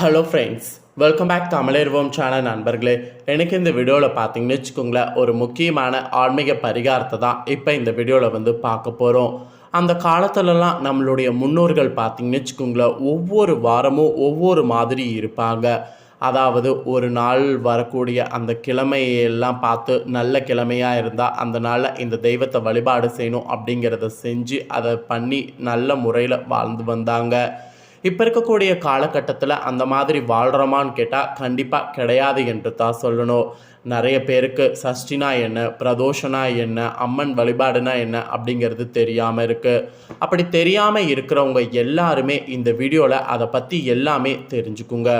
Hello friends welcome back தமிழர்வோம் channel நண்பர்களே. எனக்கு இந்த வீடியோவில் பார்த்தீங்கன்னு வச்சுக்கோங்களேன் ஒரு முக்கியமான ஆன்மீக பரிகாரத்தை தான் இப்போ இந்த வீடியோவில் வந்து பார்க்க போகிறோம் அந்த காலத்துலலாம் நம்மளுடைய முன்னோர்கள் பார்த்தீங்கன்னு வச்சுக்கோங்களேன் ஒவ்வொரு வாரமும் ஒவ்வொரு மாதிரி இருப்பாங்க. அதாவது ஒரு நாள் வரக்கூடிய அந்த கிழமையெல்லாம் பார்த்து நல்ல கிழமையாக இருந்தால் அந்த நாளில் இந்த தெய்வத்தை வழிபாடு செய்யணும் அப்படிங்கிறத செஞ்சு அதை பண்ணி நல்ல முறையில் வாழ்ந்து வந்தாங்க. இப்போ இருக்கக்கூடிய காலகட்டத்தில் அந்த மாதிரி வாழ்கிறோமான்னு கேட்டால் கண்டிப்பாக கிடையாது என்று தான் சொல்லணும். நிறைய பேருக்கு சஷ்டினா என்ன பிரதோஷனா என்ன அம்மன் வழிபாடுனா என்ன அப்படிங்கிறது தெரியாமல் இருக்குது அப்படி தெரியாமல் இருக்கிறவங்க எல்லாருமே இந்த வீடியோவில் அதை பற்றி எல்லாமே தெரிஞ்சுக்குங்க.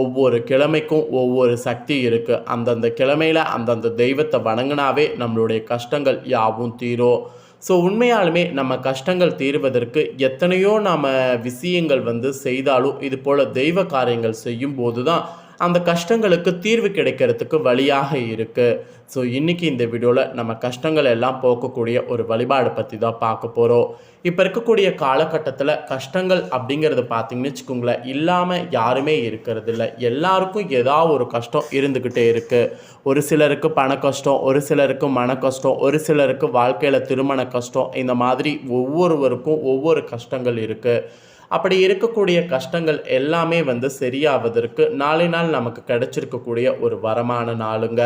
ஒவ்வொரு கிழமைக்கும் ஒவ்வொரு சக்தி இருக்குது அந்தந்த கிழமையில் அந்தந்த தெய்வத்தை வணங்கினாவே நம்மளுடைய கஷ்டங்கள் யாவும் தீரும். ஸோ உண்மையாலுமே நம்ம கஷ்டங்கள் தீர்வதற்கு எத்தனையோ நாம் விஷயங்கள் வந்து செய்தாலும் இது போல் தெய்வ காரியங்கள் செய்யும் போது தான் அந்த கஷ்டங்களுக்கு தீர்வு கிடைக்கிறதுக்கு வழியாக இருக்குது ஸோ இன்றைக்கி இந்த வீடியோவில் நம்ம கஷ்டங்கள் எல்லாம் போக்கக்கூடிய ஒரு வழிபாடு பற்றி தான் பார்க்க போகிறோம் இப்போ இருக்கக்கூடிய காலகட்டத்தில் கஷ்டங்கள் அப்படிங்கிறது பார்த்தீங்கன்னு வச்சுக்கோங்களேன் இல்லாமல் யாருமே இருக்கிறது இல்லை எல்லாருக்கும் ஏதாவது ஒரு கஷ்டம் இருந்துக்கிட்டே இருக்குது ஒரு சிலருக்கு பண கஷ்டம் ஒரு சிலருக்கு மன கஷ்டம் ஒரு சிலருக்கு வாழ்க்கையில் திருமண கஷ்டம் இந்த மாதிரி ஒவ்வொருவருக்கும் ஒவ்வொரு கஷ்டங்கள் இருக்குது அப்படி இருக்கக்கூடிய கஷ்டங்கள் எல்லாமே வந்து சரியாவதற்கு நாளை நாள் நமக்கு கிடைச்சிருக்கக்கூடிய ஒரு வரமான நாளுங்க.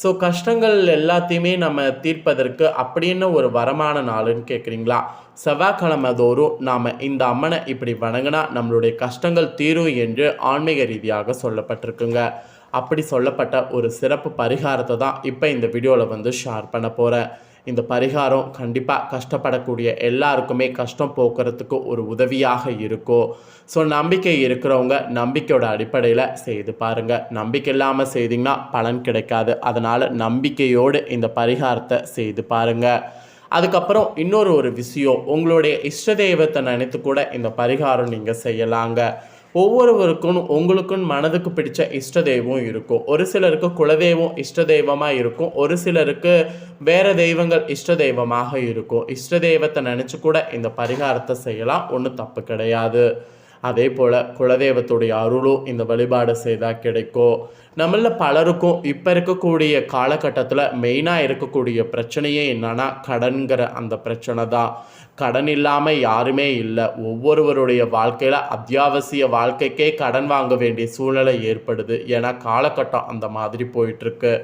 ஸோ கஷ்டங்கள் எல்லாத்தையுமே நம்ம தீர்ப்பதற்கு அப்படின்னு ஒரு வரமான நாளுன்னு கேட்குறீங்களா செவ்வாய்க்கிழமை தோறும் நாம் இந்த அம்மனை இப்படி வணங்கினா நம்மளுடைய கஷ்டங்கள் தீரும் என்று ஆன்மீக ரீதியாக சொல்லப்பட்டிருக்குங்க. அப்படி சொல்லப்பட்ட ஒரு சிறப்பு பரிகாரத்தை தான் இப்போ இந்த வீடியோவில் வந்து ஷேர் பண்ண போகிறேன் இந்த பரிகாரம் கண்டிப்பாக கஷ்டப்படக்கூடிய எல்லாருக்குமே கஷ்டம் போக்குறதுக்கு ஒரு உதவியாக இருக்கும் ஸோ நம்பிக்கை இருக்கிறவங்க நம்பிக்கையோட அடிப்படையில் செய்து பாருங்கள் நம்பிக்கை இல்லாமல் செய்தீங்கன்னா பலன் கிடைக்காது. அதனால் நம்பிக்கையோடு இந்த பரிகாரத்தை செய்து பாருங்கள் அதுக்கப்புறம் இன்னொரு ஒரு விஷயம் உங்களுடைய இஷ்ட தெய்வத்தை நினைத்து கூட இந்த பரிகாரம் நீங்கள் செய்யலாங்க. ஒவ்வொருவருக்கும் உங்களுக்கும் மனதுக்கு பிடிச்ச இஷ்ட தெய்வம் இருக்கும். ஒரு சிலருக்கு குலதெய்வம் இஷ்ட தெய்வமாக இருக்கும். ஒரு சிலருக்கு வேறு தெய்வங்கள் இஷ்ட தெய்வமாக இருக்கும். இஷ்ட தெய்வத்தை நினச்சி கூட இந்த பரிகாரத்தை செய்யலாம். ஒன்றும் தப்பு கிடையாது. அதே போல் குலதெய்வத்துடைய அருளும் இந்த வழிபாடு செய்தால் கிடைக்கும் நம்மள பலருக்கும் இப்போ இருக்கக்கூடிய காலகட்டத்தில் மெயினாக இருக்கக்கூடிய பிரச்சனையே என்னன்னா கடன்கிற அந்த பிரச்சனை தான். கடன் இல்லாமல் யாருமே இல்லை. ஒவ்வொருவருடைய வாழ்க்கையில் அத்தியாவசிய வாழ்க்கைக்கே கடன் வாங்க வேண்டிய சூழ்நிலை ஏற்படுது. ஏன்னா காலகட்டம் அந்த மாதிரி போயிட்டுருக்கு.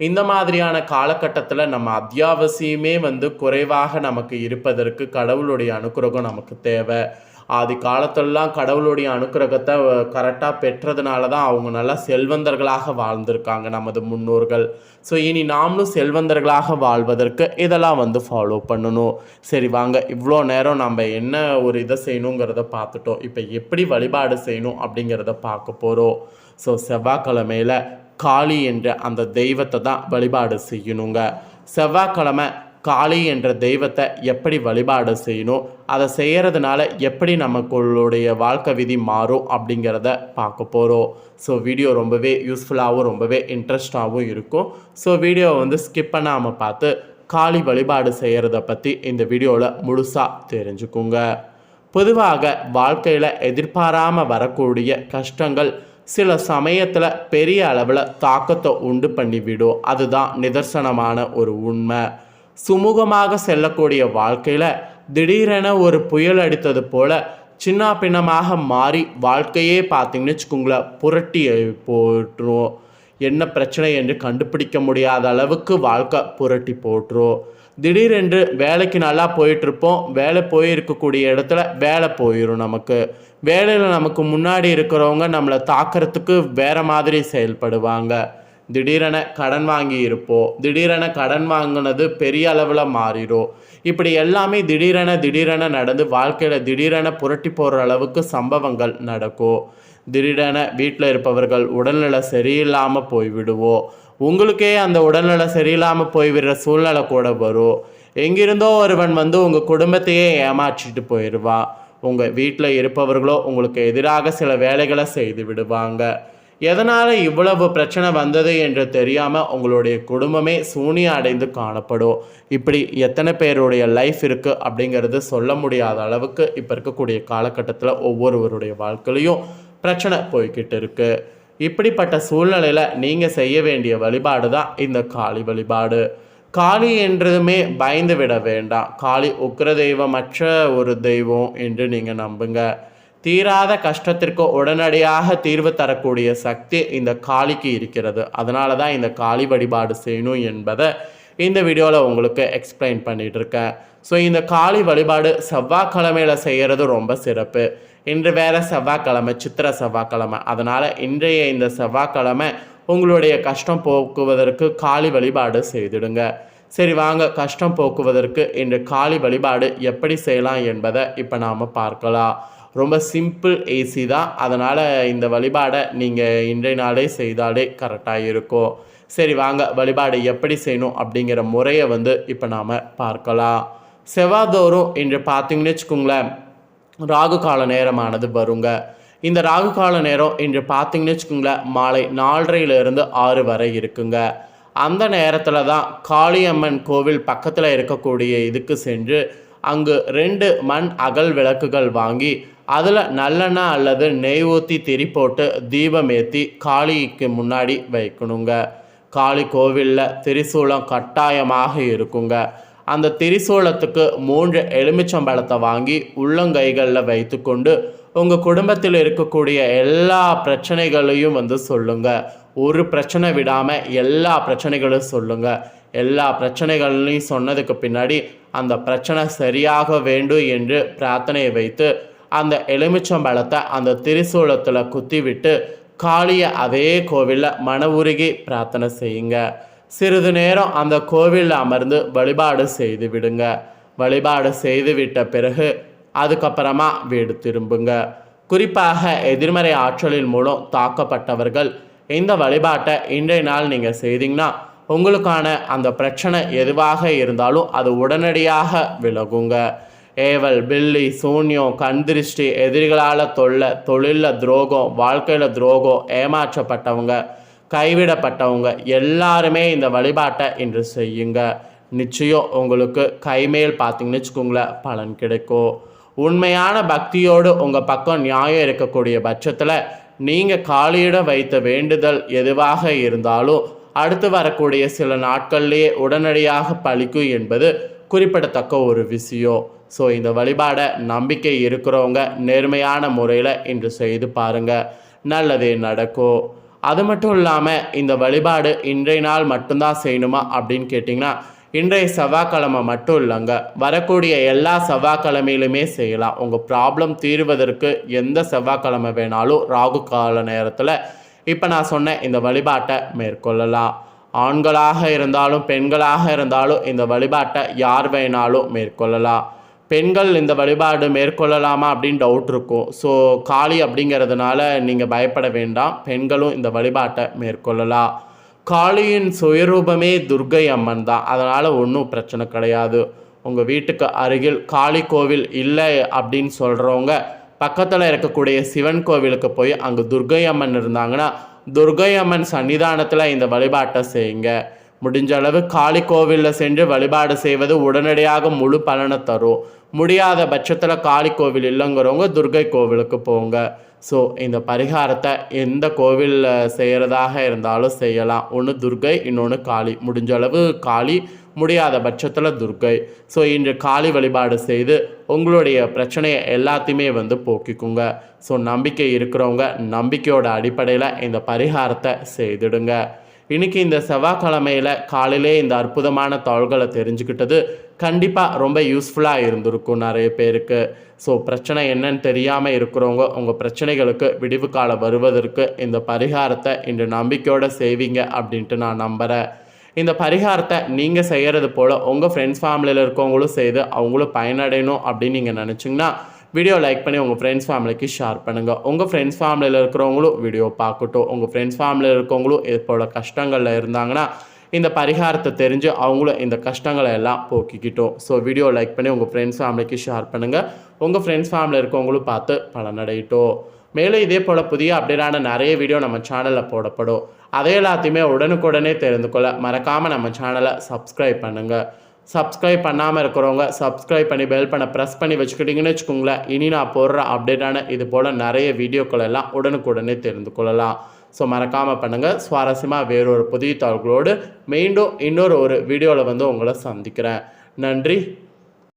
இந்த மாதிரியான காலகட்டத்தில் நம்ம அத்தியாவசியமே வந்து குறைவாக நமக்கு இருப்பதற்கு கடவுளுடைய அனுக்கிரகம் நமக்கு தேவை. ஆதி காலத்திலலாம் கடவுளுடைய அனுக்கிரகத்தை கரெக்டாக பெற்றதுனால தான் அவங்க நல்லா செல்வந்தர்களாக வாழ்ந்திருக்காங்க நமது முன்னோர்கள். ஸோ இனி நாமளும் செல்வந்தர்களாக வாழ்வதற்கு இதெல்லாம் வந்து ஃபாலோ பண்ணணும். சரி வாங்க இவ்வளோ நேரம் நம்ம என்ன ஒரு இதை செய்யணுங்கிறத பார்த்துட்டோம். இப்போ எப்படி வழிபாடு செய்யணும் அப்படிங்கிறத பார்க்க போகிறோம் ஸோ செவ்வாய்க்கிழமையில் காளி என்ற அந்த தெய்வத்தை தான் வழிபாடு செய்யணுங்க. செவ்வாய்க்கிழமை காளி என்ற தெய்வத்தை எப்படி வழிபாடு செய்யணும் அதை செய்கிறதுனால எப்படி நமக்குள்ளுடைய வாழ்க்கை விதி மாறும் அப்படிங்கிறத பார்க்க போகிறோம் ஸோ வீடியோ ரொம்பவே யூஸ்ஃபுல்லாகவும் ரொம்பவே இன்ட்ரெஸ்டாகவும் இருக்கும். ஸோ வீடியோவை வந்து ஸ்கிப் பண்ணாமல் பார்த்து காளி வழிபாடு செய்கிறத பற்றி இந்த வீடியோவில் முழுசாக தெரிஞ்சுக்குங்க. பொதுவாக வாழ்க்கையில் எதிர்பாராமல் வரக்கூடிய கஷ்டங்கள் சில சமயத்தில் பெரிய அளவில் தாக்கத்தை உண்டு பண்ணிவிடும். அதுதான் நிதர்சனமான ஒரு உண்மை. சுமூகமாக செல்லக்கூடிய வாழ்க்கையில் திடீரென ஒரு புயல் அடித்தது போல் சின்ன பின்னமாக மாறி வாழ்க்கையே பார்த்தீங்கன்னு வச்சுக்கோங்களேன் புரட்டி போட்டுருவோம் என்ன பிரச்சனை என்று கண்டுபிடிக்க முடியாத அளவுக்கு வாழ்க்கை புரட்டி போட்டுரும். திடீரென்று வேலைக்கு நல்லா போயிட்டுருப்போம் வேலை போயிருக்கக்கூடிய இடத்துல வேலை போயிடும் நமக்கு. வேலையில் நமக்கு முன்னாடி இருக்கிறவங்க நம்மளை தாக்கிறதுக்கு வேறு மாதிரி செயல்படுவாங்க. திடீரென கடன் வாங்கி இருப்போம் திடீரென கடன் வாங்கினது பெரிய அளவில் மாறிடும் இப்படி எல்லாமே திடீரென திடீரென நடந்து வாழ்க்கையில் திடீரென புரட்டி போகிற அளவுக்கு சம்பவங்கள் நடக்கும் திடீரென வீட்டில் இருப்பவர்கள் உடல்நிலை சரியில்லாமல் போய்விடுவோம் உங்களுக்கே அந்த உடல்நிலை சரியில்லாமல் போய்விடுற சூழ்நிலை கூட வரும் எங்கிருந்தோ ஒருவன் வந்து உங்கள் குடும்பத்தையே ஏமாற்றிட்டு போயிடுவான் உங்கள் வீட்டில் இருப்பவர்களோ உங்களுக்கு எதிராக சில வேலைகளை செய்து விடுவாங்க. எதனால் இவ்வளவு பிரச்சனை வந்தது என்று தெரியாமல் உங்களுடைய குடும்பமே சூனியம் அடைந்து காணப்படும்? இப்படி எத்தனை பேருடைய லைஃப் இருக்குது அப்படிங்கிறது சொல்ல முடியாத அளவுக்கு இப்போ இருக்கக்கூடிய காலகட்டத்தில் ஒவ்வொருவருடைய வாழ்க்கையிலையும் பிரச்சனை போய்கிட்டு இருக்குது இப்படிப்பட்ட சூழ்நிலையில் நீங்கள் செய்ய வேண்டிய வழிபாடு தான் இந்த காளி வழிபாடு. காளி என்றதுமே பயந்து விட வேண்டாம். காளி உக்கிர தெய்வமற்ற ஒரு தெய்வம் என்று நீங்கள் நம்புங்கள் தீராத கஷ்டத்திற்கு உடனடியாக தீர்வு தரக்கூடிய சக்தி இந்த காளிக்கு இருக்கிறது. அதனால தான் இந்த காளி வழிபாடு செய்யணும் என்பதை இந்த வீடியோவில் உங்களுக்கு எக்ஸ்பிளைன் பண்ணிட்டு இருக்கேன். ஸோ இந்த காளி வழிபாடு செவ்வாய்க்கிழமையில் செய்கிறது ரொம்ப சிறப்பு. இன்று வேற செவ்வாய்க்கிழமை சித்திர செவ்வாய்க்கிழமை. அதனால் இன்றைய இந்த செவ்வாய்க்கிழமை உங்களுடைய கஷ்டம் போக்குவதற்கு காளி வழிபாடு செய்திடுங்க. சரி வாங்க கஷ்டம் போக்குவதற்கு இன்று காளி வழிபாடு எப்படி செய்யலாம் என்பதை இப்போ நாம் பார்க்கலாம். ரொம்ப சிம்பிள் ஏசி தான். அதனால் இந்த வழிபாடை நீங்கள் இன்றைய நாளே செய்தாலே கரெக்டாக இருக்கும். சரி வாங்க. வழிபாடு எப்படி செய்யணும் அப்படிங்கிற முறையை வந்து இப்போ நாம் பார்க்கலாம். செவ்வாதோறும் இன்று பார்த்தீங்கன்னு வச்சுக்கோங்களேன் ராகு கால நேரமானது வருங்க. இந்த ராகு கால நேரம் இன்று பார்த்தீங்கன்னு வச்சுக்கோங்களேன் மாலை நாலரையிலிருந்து ஆறு வரை இருக்குங்க. அந்த நேரத்தில் தான் காளியம்மன் கோவில் பக்கத்தில் இருக்கக்கூடிய இதுக்கு சென்று அங்கு ரெண்டு மண் அகல் விளக்குகள் வாங்கி அதில் நல்லெண்ணெய் அல்லது நெய் ஊற்றி திரி போட்டு தீபம் ஏற்றி காளிக்கு முன்னாடி வைக்கணுங்க. காளி கோவிலில் திரிசூலம் கட்டாயமாக இருக்குங்க. அந்த திரிசூலத்துக்கு மூன்று எலுமிச்சம்பழத்தை வாங்கி உள்ளங்கைகளில் வைத்துக்கொண்டு உங்கள் குடும்பத்தில் இருக்கக்கூடிய எல்லா பிரச்சனைகளையும் வந்து சொல்லுங்கள் ஒரு பிரச்சனை விடாமல் எல்லா பிரச்சனைகளும் சொல்லுங்கள் எல்லா பிரச்சனைகளையும் சொன்னதுக்கு பின்னாடி அந்த பிரச்சனை சரியாக வேண்டும் என்று பிரார்த்தனையை வைத்து அந்த எலுமிச்சம்பழத்தை அந்த திரிசூலத்தில் குத்தி விட்டு காளியை அதே கோவிலில் மன உருகி பிரார்த்தனை செய்யுங்க. சிறிது நேரம் அந்த கோவிலில் அமர்ந்து வழிபாடு செய்து விடுங்க. வழிபாடு செய்து விட்ட பிறகு அதுக்கப்புறமா வீடு திரும்புங்க. குறிப்பாக எதிர்மறை ஆற்றலின் மூலம் தாக்கப்பட்டவர்கள் இந்த வழிபாட்டை இன்றைய நாள் நீங்கள் செய்தீங்கன்னா உங்களுக்கான அந்த பிரச்சனை எதுவாக இருந்தாலும் அது உடனடியாக விலகுங்க. ஏவல் பில்லி சூன்யம் கண்திருஷ்டி எதிரிகளால் தொல்லை தொழிலில் துரோகம் வாழ்க்கையில் துரோகம் ஏமாற்றப்பட்டவங்க கைவிடப்பட்டவங்க எல்லாருமே இந்த வழிபாட்டை இன்று செய்யுங்க. நிச்சயம் உங்களுக்கு கைமேல் பார்த்தீங்கன்னு வச்சுக்கோங்களேன் பலன் கிடைக்கும். உண்மையான பக்தியோடு உங்கள் பக்கம் நியாயம் இருக்கக்கூடிய பட்சத்தில் நீங்கள் காலியிட வைத்த வேண்டுதல் எதுவாக இருந்தாலும் அடுத்து வரக்கூடிய சில நாட்கள்லேயே உடனடியாக பழிக்கும் என்பது குறிப்பிடத்தக்க ஒரு விஷயம். ஸோ இந்த வழிபாடை நம்பிக்கை இருக்கிறவங்க நேர்மையான முறையில் இன்று செய்து பாருங்கள் நல்லதே நடக்கும் அது மட்டும் இல்லாமல் இந்த வழிபாடு இன்றைய நாள் மட்டும்தான் செய்யணுமா அப்படின்னு கேட்டிங்கன்னா இன்றைய செவ்வாய்க்கிழமை மட்டும் இல்லைங்க. வரக்கூடிய எல்லா செவ்வாய்க்கிழமையிலுமே செய்யலாம். உங்கள் ப்ராப்ளம் தீர்வதற்கு எந்த செவ்வாய்க்கிழமை வேணாலும் ராகு கால நேரத்தில் இப்போ நான் சொன்ன இந்த வழிபாட்டை மேற்கொள்ளலாம். ஆண்களாக இருந்தாலும் பெண்களாக இருந்தாலும் இந்த வழிபாட்டை யார் வேணாலும் மேற்கொள்ளலாம். பெண்கள் இந்த வழிபாடு மேற்கொள்ளலாமா அப்படின்னு டவுட் இருக்கும். ஸோ காளி அப்படிங்கிறதுனால நீங்கள் பயப்பட வேண்டாம். பெண்களும் இந்த வழிபாட்டை மேற்கொள்ளலாம். காளியின் சுயரூபமே துர்கை அம்மன் தான். அதனால் ஒன்றும் பிரச்சனை கிடையாது. உங்கள் வீட்டுக்கு அருகில் காளி கோவில் இல்லை அப்படின்னு சொல்கிறவங்க பக்கத்தில் இருக்கக்கூடிய சிவன் கோவிலுக்கு போய் அங்கே துர்கை அம்மன் இருந்தாங்கன்னா துர்கை அம்மன் சன்னிதானத்தில் இந்த வழிபாட்டை செய்யுங்க. முடிஞ்ச அளவு காளி கோவிலில் சென்று வழிபாடு செய்வது உடனடியாக முழு பலனை தரும். முடியாத பட்சத்தில் காளி கோவில் இல்லைங்கிறவங்க துர்கை கோவிலுக்கு போங்க. ஸோ இந்த பரிகாரத்தை எந்த கோவிலில் செய்கிறதாக இருந்தாலும் செய்யலாம். ஒன்று துர்கை இன்னொன்று காளி. முடிஞ்ச அளவு காளி முடியாத பட்சத்தில் துர்கை. ஸோ இன்று காளி வழிபாடு செய்து உங்களுடைய பிரச்சனையை எல்லாத்தையுமே வந்து போக்கிக்குங்க. ஸோ நம்பிக்கை இருக்கிறவங்க நம்பிக்கையோட அடிப்படையில் இந்த பரிகாரத்தை செய்திடுங்க. இன்னைக்கு இந்த செவ்வாய்க்கிழமையில் காலையிலே இந்த அற்புதமான தாள்களை தெரிஞ்சுக்கிட்டது கண்டிப்பாக ரொம்ப யூஸ்ஃபுல்லாக இருந்திருக்கும் நிறைய பேருக்கு. ஸோ பிரச்சனை என்னன்னு தெரியாமல் இருக்கிறவங்க உங்கள் பிரச்சனைகளுக்கு விடிவு காலம் வருவதற்கு இந்த பரிகாரத்தை இந்த நம்பிக்கையோடு செய்வீங்க அப்படின்ட்டு நான் நம்புகிறேன் இந்த பரிகாரத்தை நீங்கள் செய்கிறது போல் உங்கள் ஃப்ரெண்ட்ஸ் ஃபேமிலியில் இருக்கவங்களும் செய்து அவங்களும் பயனடையணும் அப்படின்னு நீங்கள் நினச்சிங்கன்னா வீடியோ லைக் பண்ணி உங்கள் ஃப்ரெண்ட்ஸ் ஃபேமிலிக்கு ஷேர் பண்ணுங்கள் உங்கள் ஃப்ரெண்ட்ஸ் ஃபேமிலியில் இருக்கிறவங்களும் வீடியோ பார்க்கட்டும். உங்கள் ஃப்ரெண்ட்ஸ் ஃபேமிலியில் இருக்கவங்களும் இது கஷ்டங்களில் இருந்தாங்கன்னா இந்த பரிகாரத்தை தெரிஞ்சு அவங்களும் இந்த கஷ்டங்களை எல்லாம் போக்கிக்கிட்டோம். ஸோ வீடியோ லைக் பண்ணி உங்கள் ஃப்ரெண்ட்ஸ் ஃபேமிலிக்கு ஷேர் பண்ணுங்கள் உங்கள் ஃப்ரெண்ட்ஸ் ஃபேமிலியில் இருக்கவங்களும் பார்த்து பலனடையிட்டோம். மேலும் இதே போல் புதிய அப்டேட்டான நிறைய வீடியோ நம்ம சேனலில் போடப்படும். அதே எல்லாத்தையுமே உடனுக்குடனே தெரிந்து கொள்ள மறக்காமல் நம்ம சேனலை சப்ஸ்கிரைப் பண்ணுங்கள் சப்ஸ்கிரைப் பண்ணாமல் இருக்கிறவங்க சப்ஸ்கிரைப் பண்ணி பெல் பண்ண ப்ரெஸ் பண்ணி வச்சுக்கிட்டிங்கன்னு வச்சுக்கோங்களேன். இனி நான் போடுற அப்டேட்டான இது போல் நிறைய வீடியோக்கள் எல்லாம் உடனுக்குடனே தெரிந்து கொள்ளலாம். ஸோ மறக்காமல் பண்ணுங்கள் சுவாரஸ்யமாக வேறொரு புதிய தாள்களோடு மீண்டும் இன்னொரு ஒரு வீடியோவில் வந்து உங்களை சந்திக்கிறேன். நன்றி.